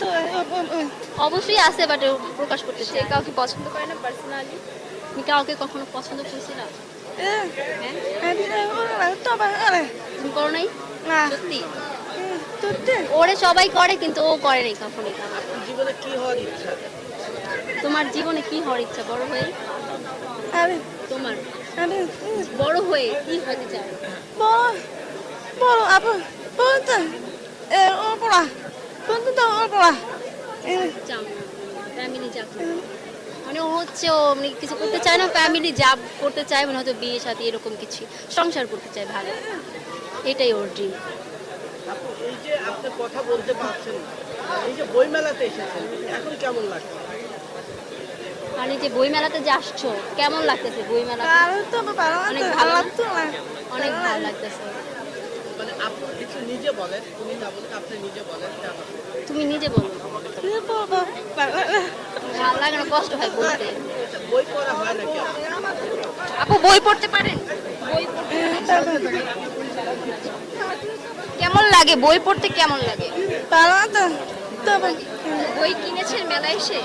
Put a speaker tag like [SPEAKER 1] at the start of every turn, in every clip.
[SPEAKER 1] তো
[SPEAKER 2] অবশ্যই আছে বাট প্রকাশ করতে
[SPEAKER 3] সে কাউকে পছন্দ করে না পার্সোনালি
[SPEAKER 2] তুমি কাউকে কখনো পছন্দ করছি না। হ্যাঁ? তুমি করো নাই? সত্যি? ওরে সবাই করে কিন্তু ও করে নাই কখনোই।
[SPEAKER 1] জীবনে কি হওয়ার ইচ্ছা?
[SPEAKER 2] তোমার জীবনে কি হওয়ার ইচ্ছা বড় হয়ে? তোমার? বড় হয়ে কি হতে চাও? ফ্যামিলি মানে ও হচ্ছে ও মানে কিছু করতে চায় না ফ্যামিলি জব করতে চায় মানে হয়তো বিয়ে সাথে এরকম কিছু সংসার করতে চায় ভালো। এটাই ওর ড্রিম
[SPEAKER 1] এই যে আপনি কথা বলতে পারছেন এই যে বইমেলাতে এসেছেন এখন কেমন লাগছে?
[SPEAKER 2] মানে যে বই মেলাতে যে আসছো কেমন লাগতেছে বই মেলা অনেক ভালো অনেক ভালো লাগতেছে।
[SPEAKER 1] নিজে বলেন উনি না বলেন আপনি নিজে বলেন কেমন?
[SPEAKER 2] তুমি নিজে বলো। ভালো লাগে না কষ্ট হয় বলতে।
[SPEAKER 1] বই পড়া হয় নাকি
[SPEAKER 3] আপু বই পড়তে পারেন? কেমন লাগে? বই পড়তে কেমন লাগে? বই কিনেছেন মেলায় এসে?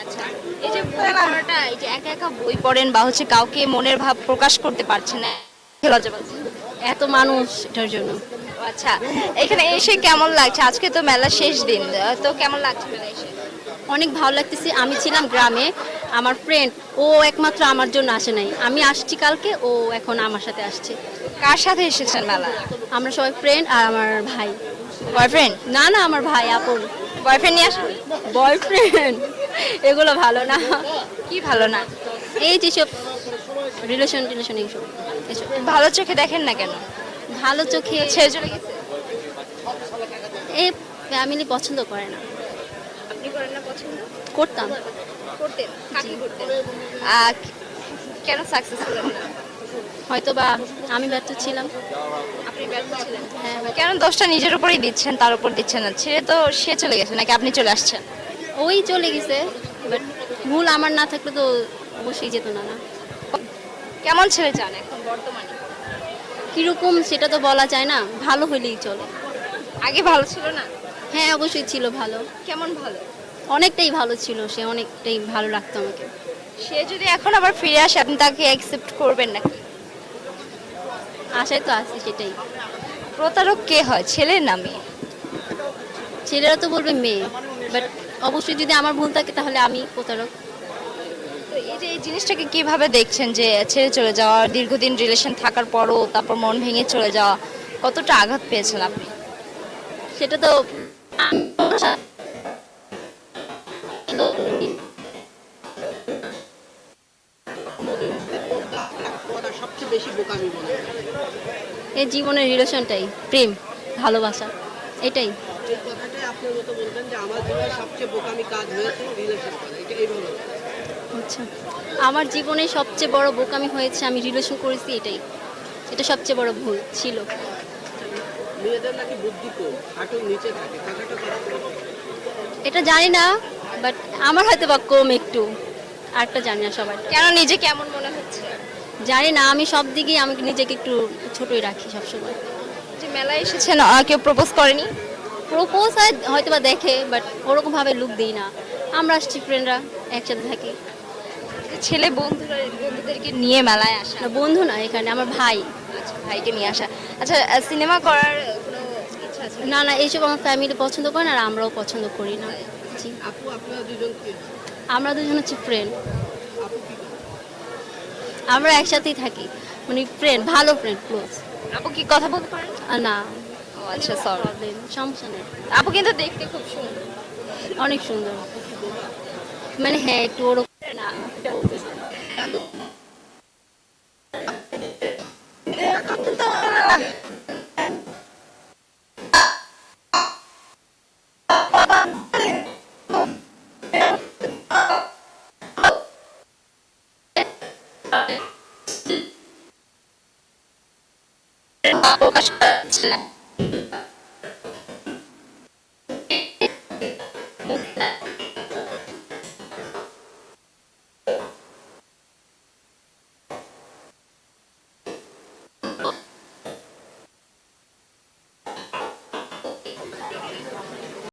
[SPEAKER 3] আচ্ছা এই যে বই পড়াটা এই যে একা একা বই পড়েন বা হচ্ছে কাউকে মনের ভাব প্রকাশ করতে পারছে না লজ্জা পাচ্ছেন।
[SPEAKER 2] এত মানুষ এটার জন্য।
[SPEAKER 3] আচ্ছা এখানে এসে কেমন লাগছে? আজকে তো মেলা শেষ দিন তো কেমন লাগছে মেলায় এসে?
[SPEAKER 2] অনেক ভালো লাগতেছে। আমি ছিলাম গ্রামে আমার ফ্রেন্ড ও একমাত্র আমার জন্য আসে নাই। আমি আসছি কালকে ও এখন আমার সাথে আসছে।
[SPEAKER 3] কার সাথে এসেছেন মেলা?
[SPEAKER 2] আমরা সবাই ফ্রেন্ড আর আমার ভাই।
[SPEAKER 3] বয়ফ্রেন্ড
[SPEAKER 2] না না আমার ভাই আপন
[SPEAKER 3] বয়ফ্রেন্ড নিয়ে আসেন?
[SPEAKER 2] বয়ফ্রেন্ড এগুলো ভালো না।
[SPEAKER 3] কি ভালো না?
[SPEAKER 2] এই যেসব রিলেশন টিলেশন এইসব এসব
[SPEAKER 3] ভালো চোখে দেখেন না কেন?
[SPEAKER 2] ভালো চোখে
[SPEAKER 3] ছেড়ে চলে গেছে?
[SPEAKER 2] এই ফ্যামিলি পছন্দ করে না।
[SPEAKER 3] আপনি করেন না পছন্দ?
[SPEAKER 2] করতাম।
[SPEAKER 3] করতেন। কাকে করতেন? কেন সাকসেস হলেন না?
[SPEAKER 2] হয়তো বা আমি ব্যর্থ ছিলাম।
[SPEAKER 3] আপনি ব্যর্থ ছিলেন?
[SPEAKER 2] হ্যাঁ
[SPEAKER 3] কেন দোষটা নিজের উপরেই দিচ্ছেন তার উপর দিচ্ছেন না? ছেড়ে তো সে চলে গেছে নাকি আপনি চলে আসছেন?
[SPEAKER 2] ওই চলে গেছে বাট ভুল আমার না থাকলে তো অবশ্যই যেত না না।
[SPEAKER 3] কেমন ছেলে চান এখন বর্তমানে?
[SPEAKER 2] কীরকম সেটা তো বলা যায় না ভালো হইলেই চলে।
[SPEAKER 3] আগে ভালো ছিল না?
[SPEAKER 2] হ্যাঁ অবশ্যই ছিল ভালো।
[SPEAKER 3] কেমন ভালো?
[SPEAKER 2] অনেকটাই ভালো ছিল সে অনেকটাই ভালো লাগতো আমাকে।
[SPEAKER 3] সে যদি এখন আবার ফিরে আসে আপনি তাকে অ্যাকসেপ্ট করবেন নাকি?
[SPEAKER 2] আশায় তো আছে সেটাই।
[SPEAKER 3] প্রতারক কে হয়? ছেলে না মেয়ে
[SPEAKER 2] ছেলেরা তো বলবে মেয়ে বাট অবশ্যই যদি আমার ভুল থাকে তাহলে আমি প্রতারক।
[SPEAKER 3] এই যে এই জিনিসটাকে কীভাবে দেখছেন যে ছেড়ে চলে যাওয়া দীর্ঘদিন রিলেশন থাকার পরও তারপর মন ভেঙে চলে যাওয়া কতটা আঘাত পেয়েছেন আপনি
[SPEAKER 2] সেটা তো এই জীবনের রিলেশনটাই প্রেম ভালোবাসা এটাই
[SPEAKER 1] এই কথাটাই আপনার মতো বলবেন যে আমার জীবনে সবচেয়ে বোকামি কাজ হয়েছে রিলেশন করা এটা এইভাবে বলবেন।
[SPEAKER 2] আচ্ছা। আমার জীবনে সবচেয়ে বড় বোকামি হয়েছে আমি রিলেশন করেছি এটাই। এটা সবচেয়ে বড় ভুল ছিল।
[SPEAKER 1] মেয়েদের নাকি বুদ্ধি কম হাঁটুর নিচে থাকে কথাটা
[SPEAKER 2] এটা জানি না বাট আমার হয়তো বা কম একটু। আরটা জানি না সবার
[SPEAKER 3] কেন নিজে কেমন মনে হচ্ছে?
[SPEAKER 2] জানি না আমি সব দিকেই আমি নিজেকে একটু ছোটই রাখি সবসময়।
[SPEAKER 3] যে মেলায় এসেছেন আহ, কেউ প্রপোজ করেনি?
[SPEAKER 2] প্রপোজ হয় হয়তো বা দেখে বাট ওরকমভাবে লুক দিই না। আমরা আসছি ফ্রেন্ডরা একসাথে থাকি।
[SPEAKER 3] ছেলে বন্ধুরা বন্ধুদেরকে নিয়ে মেলায় আসা।
[SPEAKER 2] না বন্ধু না এখানে আমার ভাই।
[SPEAKER 3] আচ্ছা ভাইকে নিয়ে আসা। আচ্ছা সিনেমা করার কোনো ইচ্ছা আছে?
[SPEAKER 2] না না এইসব আমার ফ্যামিলি পছন্দ করে না আর আমরাও পছন্দ করি না। জি।
[SPEAKER 1] আপু আপনারা দুজন কি?
[SPEAKER 2] আমরা দুজন হচ্ছে ফ্রেন্ড? আমরা একসাথেই থাকি। মানে ফ্রেন্ড ভালো ফ্রেন্ড ক্লোজ
[SPEAKER 3] আপু কি কথা বলতে পারেন?
[SPEAKER 2] না।
[SPEAKER 3] আচ্ছা সরি
[SPEAKER 2] সমস্যা নেই।
[SPEAKER 3] আপু কিন্তু দেখতে খুব সুন্দর।
[SPEAKER 2] অনেক সুন্দর। মানে হ্যাঁ একটু ওরকম না
[SPEAKER 3] প্রকাশ